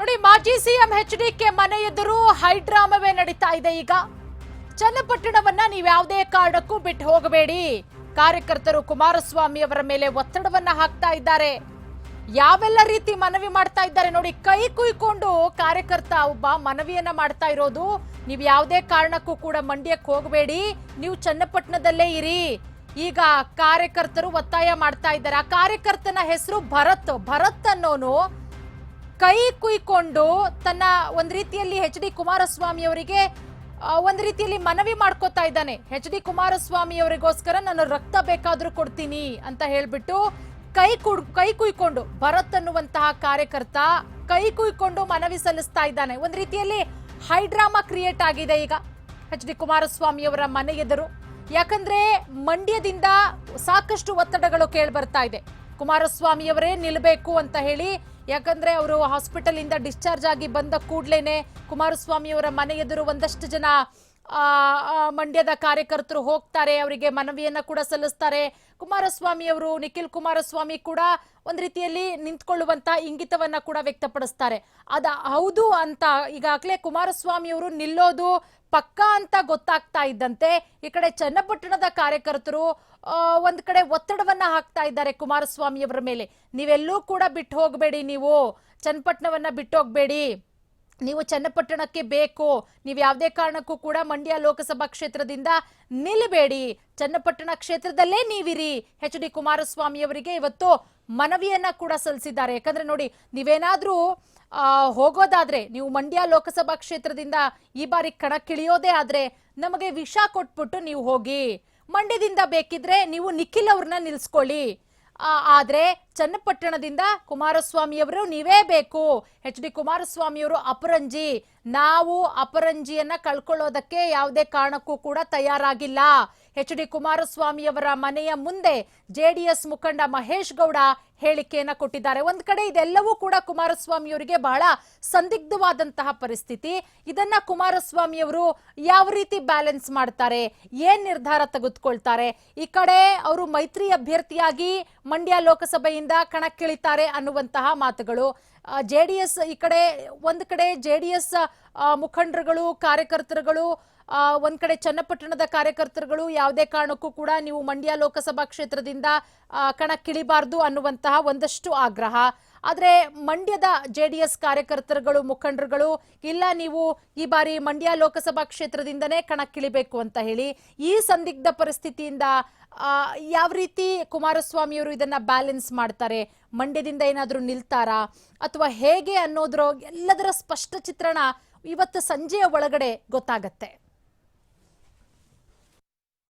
ನೋಡಿ, ಮಾಜಿ CM H D K ಮನೆ ಎದುರು ಹೈಡ್ರಾಮವೇ ನಡೀತಾ ಇದೆ ಈಗ. ಚನ್ನಪಟ್ಟಣವನ್ನ ನೀವು ಯಾವುದೇ ಕಾರಣಕ್ಕೂ ಬಿಟ್ಟು ಹೋಗಬೇಡಿ. ಕಾರ್ಯಕರ್ತರು ಕುಮಾರಸ್ವಾಮಿ ಅವರ ಮೇಲೆ ಒತ್ತಡವನ್ನ ಹಾಕ್ತಾ ಇದ್ದಾರೆ. ಯಾವೆಲ್ಲ ರೀತಿ ಮನವಿ ಮಾಡ್ತಾ ಇದ್ದಾರೆ ನೋಡಿ, ಕೈ ಕುಯ್ಕೊಂಡು ಕಾರ್ಯಕರ್ತ ಒಬ್ಬ ಮನವಿಯನ್ನ ಮಾಡ್ತಾ ಇರೋದು. ನೀವು ಯಾವುದೇ ಕಾರಣಕ್ಕೂ ಕೂಡ ಮಂಡ್ಯಕ್ಕೆ ಹೋಗಬೇಡಿ. ನೀವು ಚನ್ನಪಟ್ಟಣದಲ್ಲೇ ಇರಿ. ಈಗ ಕಾರ್ಯಕರ್ತರು ಒತ್ತಾಯ ಮಾಡ್ತಾ ಇದ್ದಾರೆ. ಆ ಕಾರ್ಯಕರ್ತನ ಹೆಸರು ಭರತ್. ಭರತ್ ಅನ್ನೋನು ಕೈ ಕುಯ್ಕೊಂಡು ತನ್ನ ಒಂದು ರೀತಿಯಲ್ಲಿ ಹೆಚ್ ಡಿ ಕುಮಾರಸ್ವಾಮಿ ಅವರಿಗೆ ಒಂದು ರೀತಿಯಲ್ಲಿ ಮನವಿ ಮಾಡ್ಕೋತಾ ಇದ್ದಾನೆ. ಹೆಚ್ ಡಿ ಕುಮಾರಸ್ವಾಮಿ ಅವರಿಗೋಸ್ಕರ ನಾನು ರಕ್ತ ಬೇಕಾದರೂ ಕೊಡ್ತೀನಿ ಅಂತ ಹೇಳ್ಬಿಟ್ಟು ಕೈ ಕುಡ್, ಕೈ ಕುಯ್ಕೊಂಡು, ಭರತ್ ಅನ್ನುವಂತಹ ಕಾರ್ಯಕರ್ತ ಕೈ ಕುಯ್ಕೊಂಡು ಮನವಿ ಸಲ್ಲಿಸ್ತಾ ಇದ್ದಾನೆ. ಒಂದು ರೀತಿಯಲ್ಲಿ ಹೈಡ್ರಾಮಾ ಕ್ರಿಯೇಟ್ ಆಗಿದೆ ಈಗ ಹೆಚ್ ಡಿ ಕುಮಾರಸ್ವಾಮಿ ಅವರ ಮನೆ ಎದುರು. ಯಾಕಂದ್ರೆ ಮಂಡ್ಯದಿಂದ ಸಾಕಷ್ಟು ಒತ್ತಡಗಳು ಕೇಳಿ ಬರ್ತಾ ಇದೆ. ಕುಮಾರಸ್ವಾಮಿಯವರೇ ನಿಲ್ಲಬೇಕು ಅಂತ ಹೇಳಿ ಯಾಕಂದ್ರೆ ಅವರು ಹಾಸ್ಪಿಟಲ್ ಇಂದ ಡಿಸ್ಚಾರ್ಜ್ ಆಗಿ ಬಂದ ಕೂಡ್ಲೇನೆ ಕುಮಾರಸ್ವಾಮಿ ಅವರ ಮನೆ ಎದುರು ಒಂದಷ್ಟು ಜನ ಮಂಡ್ಯದ ಕಾರ್ಯಕರ್ತರು ಹೋಗ್ತಾರೆ, ಅವರಿಗೆ ಮನವಿಯನ್ನ ಕೂಡ ಸಲ್ಲಿಸ್ತಾರೆ. ಕುಮಾರಸ್ವಾಮಿ ಅವರು, ನಿಖಿಲ್ ಕುಮಾರಸ್ವಾಮಿ ಕೂಡ ಒಂದ್ ರೀತಿಯಲ್ಲಿ ನಿಂತ್ಕೊಳ್ಳುವಂತ ಇಂಗಿತವನ್ನ ಕೂಡ ವ್ಯಕ್ತಪಡಿಸ್ತಾರೆ. ಅದ ಹೌದು ಅಂತ ಈಗಾಗಲೇ ಕುಮಾರಸ್ವಾಮಿ ಅವರು ನಿಲ್ಲೋದು ಪಕ್ಕಾ ಅಂತ ಗೊತ್ತಾಗ್ತಾ ಇದ್ದಂತೆ. ಈ ಕಡೆ ಚನ್ನಪಟ್ಟಣದ ಕಾರ್ಯಕರ್ತರು ಒಂದ್ ಕಡೆ ಒತ್ತಡವನ್ನ ಹಾಕ್ತಾ ಇದ್ದಾರೆ ಕುಮಾರಸ್ವಾಮಿ ಅವರ ಮೇಲೆ. ನೀವೆಲ್ಲೂ ಕೂಡ ಬಿಟ್ಟು ಹೋಗಬೇಡಿ ನೀವು. ಚನ್ನಪಟ್ಟಣವನ್ನ ಬಿಟ್ಟು ಹೋಗ್ಬೇಡಿ. ನೀವು ಚನ್ನಪಟ್ಟಣಕ್ಕೆ ಬೇಕು. ನೀವು ಯಾವುದೇ ಕಾರಣಕ್ಕೂ ಕೂಡ ಮಂಡ್ಯ ಲೋಕಸಭಾ ಕ್ಷೇತ್ರದಿಂದ ನಿಲ್ಲಬೇಡಿ. ಚನ್ನಪಟ್ಟಣ ಕ್ಷೇತ್ರದಲ್ಲೇ ನೀವಿರಿ. ಎಚ್ ಡಿ ಕುಮಾರಸ್ವಾಮಿ ಅವರಿಗೆ ಇವತ್ತು ಮನವಿಯನ್ನ ಕೂಡ ಸಲ್ಲಿಸಿದ್ದಾರೆ. ಯಾಕಂದ್ರೆ ನೋಡಿ, ನೀವೇನಾದ್ರೂ ಹೋಗೋದಾದ್ರೆ, ನೀವು ಮಂಡ್ಯ ಲೋಕಸಭಾ ಕ್ಷೇತ್ರದಿಂದ ಈ ಬಾರಿ ಕಣಕ್ಕಿಳಿಯೋದೇ ಆದ್ರೆ ನಮಗೆ ವಿಷ ಕೊಟ್ಬಿಟ್ಟು ನೀವು ಹೋಗಿ. ಮಂಡ್ಯದಿಂದ ಬೇಕಿದ್ರೆ ನೀವು ನಿಖಿಲ್ ಅವ್ರನ್ನ ನಿಲ್ಸ್ಕೊಳ್ಳಿ. ಆದರೆ ಚನ್ನಪಟ್ಟಣದಿಂದ ಕುಮಾರಸ್ವಾಮಿ ಅವರು ನೀವೇ ಬೇಕು. ಎಚ್ ಡಿ ಕುಮಾರಸ್ವಾಮಿ ಅವರು ಅಪರಂಜಿ. ನಾವು ಅಪರಂಜಿಯನ್ನ ಕಳ್ಕೊಳ್ಳೋದಕ್ಕೆ ಯಾವುದೇ ಕಾರಣಕ್ಕೂ ಕೂಡ ತಯಾರಾಗಿಲ್ಲ. ಎಚ್ ಡಿ ಕುಮಾರಸ್ವಾಮಿ ಅವರ ಮನೆಯ ಮುಂದೆ ಜೆಡಿಎಸ್ ಮುಖಂಡ ಮಹೇಶ್ ಗೌಡ ಹೇಳಿಕೆಯನ್ನ ಕೊಟ್ಟಿದ್ದಾರೆ. ಒಂದ್ ಕಡೆ ಇದೆಲ್ಲವೂ ಕೂಡ ಕುಮಾರಸ್ವಾಮಿ ಅವರಿಗೆ ಬಹಳ ಸಂದಿಗ್ಧವಾದಂತಹ ಪರಿಸ್ಥಿತಿ. ಇದನ್ನ ಕುಮಾರಸ್ವಾಮಿ ಅವರು ಯಾವ ರೀತಿ ಬ್ಯಾಲೆನ್ಸ್ ಮಾಡ್ತಾರೆ? ಏನ್ ನಿರ್ಧಾರ ತೆಗೆದುಕೊಳ್ತಾರೆ? ಈ ಕಡೆ ಅವರು ಮೈತ್ರಿ ಅಭ್ಯರ್ಥಿಯಾಗಿ ಮಂಡ್ಯ ಲೋಕಸಭೆಯಿಂದ ಕಣಕ್ಕಿಳಿತಾರೆ ಅನ್ನುವಂತಹ ಮಾತುಗಳು. ಜೆ ಡಿ ಎಸ್ ಈ ಕಡೆ, ಒಂದು ಕಡೆ ಜೆ ಡಿ ಎಸ್ ಮುಖಂಡರುಗಳು, ಕಾರ್ಯಕರ್ತರುಗಳು ಒಂದ್ ಕಡೆ ಚನ್ನಪಟ್ಟಣದ ಕಾರ್ಯಕರ್ತರುಗಳು ಯಾವುದೇ ಕಾರಣಕ್ಕೂ ಕೂಡ ನೀವು ಮಂಡ್ಯ ಲೋಕಸಭಾ ಕ್ಷೇತ್ರದಿಂದ ಕಣಕ್ಕಿಳಿಬಾರ್ದು ಅನ್ನುವಂತಹ ಒಂದಷ್ಟು ಆಗ್ರಹ. ಆದ್ರೆ ಮಂಡ್ಯದ ಜೆ ಡಿ ಎಸ್ ಕಾರ್ಯಕರ್ತರುಗಳು, ಮುಖಂಡರುಗಳು, ಇಲ್ಲ ನೀವು ಈ ಬಾರಿ ಮಂಡ್ಯ ಲೋಕಸಭಾ ಕ್ಷೇತ್ರದಿಂದನೇ ಕಣಕ್ಕಿಳಿಬೇಕು ಅಂತ ಹೇಳಿ, ಈ ಸಂದಿಗ್ಧ ಪರಿಸ್ಥಿತಿಯಿಂದ ಯಾವ ರೀತಿ ಕುಮಾರಸ್ವಾಮಿಯವರು ಇದನ್ನ ಬ್ಯಾಲೆನ್ಸ್ ಮಾಡ್ತಾರೆ? ಮಂಡ್ಯದಿಂದ ಏನಾದರೂ ನಿಲ್ತಾರಾ? ಅಥವಾ ಹೇಗೆ ಅನ್ನೋದ್ರ ಎಲ್ಲದರ ಸ್ಪಷ್ಟ ಚಿತ್ರಣ ಇವತ್ತು ಸಂಜೆಯ ಒಳಗಡೆ ಗೊತ್ತಾಗತ್ತೆ.